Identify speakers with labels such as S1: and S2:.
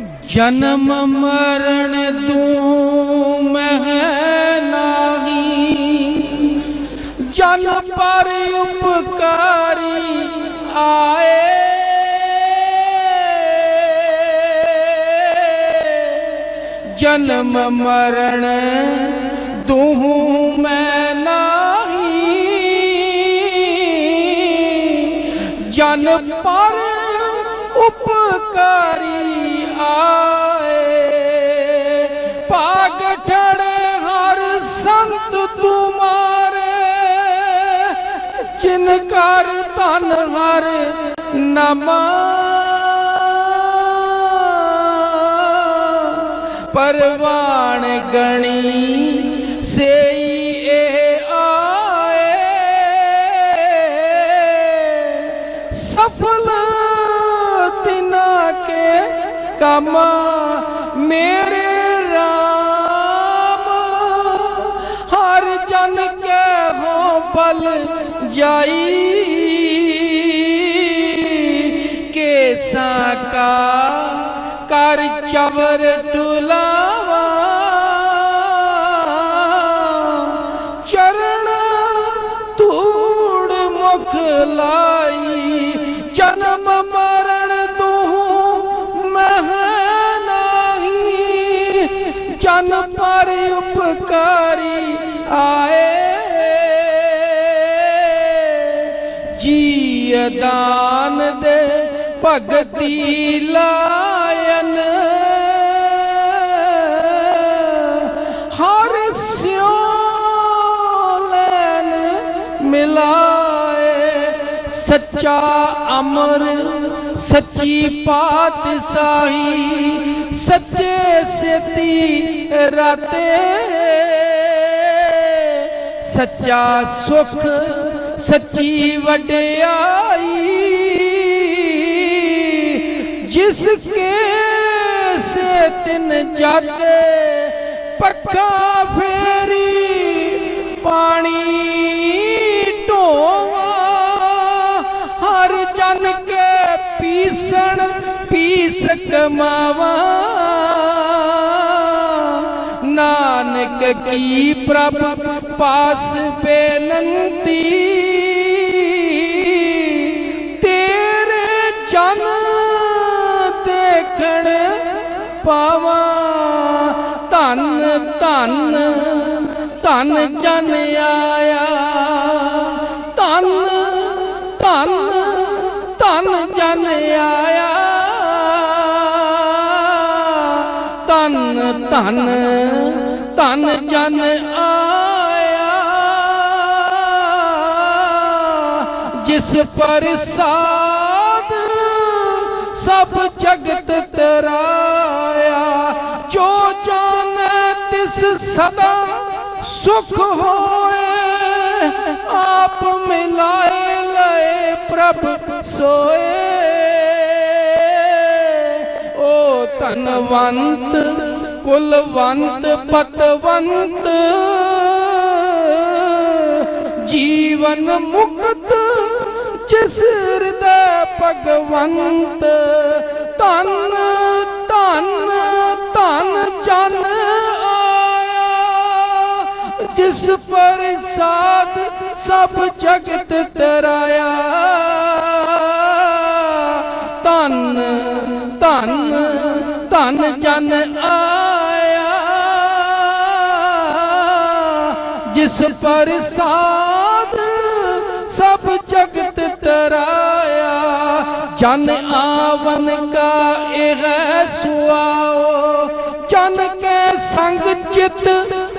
S1: ਜਨਮ ਮਰਨ ਤੂੰ ਮਹਿ ਨਾਹੀ। ਜਨ ਪਰ ਉਪਕਾਰੀ ਆਏ। ਜਨਮ ਮਰਨ ਤੂੰ ਮੈਂ ਨਾਹੀ। ਜਨ ਪਰ ਉਪਕਾਰੀ ਆਏ। ਭਾਗ ਠੜੇ ਹਰ ਸੰਤ ਤੁਮਾਰੇ ਜਿਨ ਕਰ ਧਨ ਹਰ ਨਮਾ ਪਰਵਾਣ ਗਣੀ ਕਮ ਮੇਰੇ RAM ਹਰ ਜਨ ਕੇ ਹੋ ਬਲ ਜਾਈ। ਕੇਸਾਂ ਕਾ ਕਰ ਚਵਰ ਤੁਲਾਵਾ ਚਰਨ ਧੂੜ ਮੁਖ ਲਾਈ ਦਾਨ ਦੇ ਭਗਤੀ ਲਾਇਨ। ਹਰ ਸਿਓ ਲੈਨ ਮਿਲਾਏ ਸੱਚਾ ਅਮਰ, ਸੱਚੀ ਪਾਤਸ਼ਾਹੀ, ਸੱਚੇ ਸੇਤੀ ਰਾਤੇ। ਸੱਚਾ ਸੁਖ, ਸੱਚੀ ਵਡਿਆਈ। ਜਿਸ ਕੇ ਸੇ ਤਿਨ ਜਾਤੇ, ਪੱਖਾ ਫੇਰੀ, ਪਾਣੀ ਢੋਵਾ, ਹਰ ਜਨ ਕੇ ਪੀਸਣ ਪੀਸ ਕਮਾਵਾ ਨਾਨਕ ਕੀ ਪ੍ਰਭ ਪਾਸ ਧੰਨ ਧੰਨ ਧੰਨ ਜਨ ਆਇਆ। ਧਨ ਧਨ ਧਨ ਜਨ ਆਇਆ। ਧੰਨ ਧੰਨ ਧੰਨ ਜਨ ਆਇਆ। ਜਿਸ ਪਰ ਸਾਧ ਸਭ ਜਗਤ ਤਰਾਇਆ। ਸਦਾ ਸੁਖ ਹੋਏ, ਆਪ ਮਿਲਾਏ ਲਏ ਪ੍ਰਭ ਸੋਏ। ਓ ਤਨਵੰਤ ਕੁਲਵੰਤ, ਪਤਵੰਤ, ਜੀਵਨ ਮੁਕਤ, ਜਿਸ ਹਿਰਦੈ ਭਗਵੰਤ, ਧਨ ਜਿਸ ਪ੍ਰਸਾਦ ਸਭ ਜਗਤ ਤਰਾਇਆ। ਧਨ ਧਨ ਧਨ ਜਨ ਆਇਆ। ਜਿਸ ਪਰ ਸਾਧ ਸਭ ਜਗਤ ਤਰਾਇਆ। ਜਨ ਆਵਨ ਕਾ ਇਹ ਸੁਆਓ। ਜਨ ਕੇ ਸੰਗ ਚਿਤ